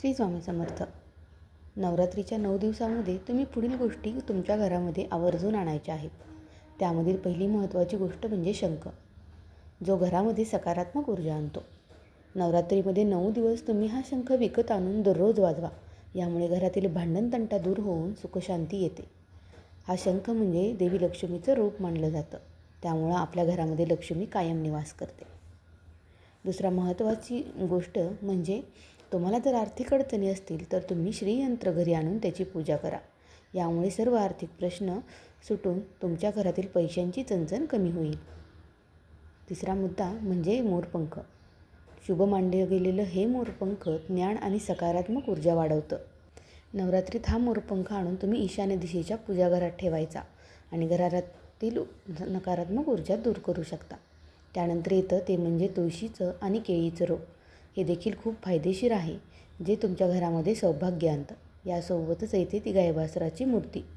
श्री स्वामी समर्थ. नवरात्रीच्या नऊ दिवसामध्ये तुम्ही पुढील गोष्टी तुमच्या घरामध्ये आवर्जून आणायच्या आहेत. त्यामधील पहिली महत्त्वाची गोष्ट म्हणजे शंख. जो घरामध्ये सकारात्मक ऊर्जा आणतो. नवरात्रीमध्ये नऊ दिवस तुम्ही हा शंख विकत आणून दररोज वाजवा. यामुळे घरातील भांडण तंटा दूर होऊन सुखशांती येते. हा शंख म्हणजे देवी लक्ष्मीचं रूप मानलं जातं. त्यामुळं आपल्या घरामध्ये लक्ष्मी कायम निवास करते. दुसरा महत्त्वाची गोष्ट म्हणजे तुम्हाला जर आर्थिक अडचणी असतील तर तुम्ही श्रीयंत्र घरी आणून त्याची पूजा करा. यामुळे सर्व आर्थिक प्रश्न सुटून तुमच्या घरातील पैशांची चणचण कमी होईल. तिसरा मुद्दा म्हणजे मोरपंख. शुभ मांडलं गेलेलं हे मोरपंख ज्ञान आणि सकारात्मक ऊर्जा वाढवतं. नवरात्रीत हा मोरपंख आणून तुम्ही ईशान्य दिशेच्या पूजाघरात ठेवायचा आणि घरातील नकारात्मक ऊर्जा दूर करू शकता. त्यानंतर येतं ते म्हणजे तुळशीचं आणि केळीचं रोप. हे देखील खूप फायदेशीर आहे जे तुमच्या घरामध्ये सौभाग्य आणतं. यासोबतच येते ती गायभासराची मूर्ती.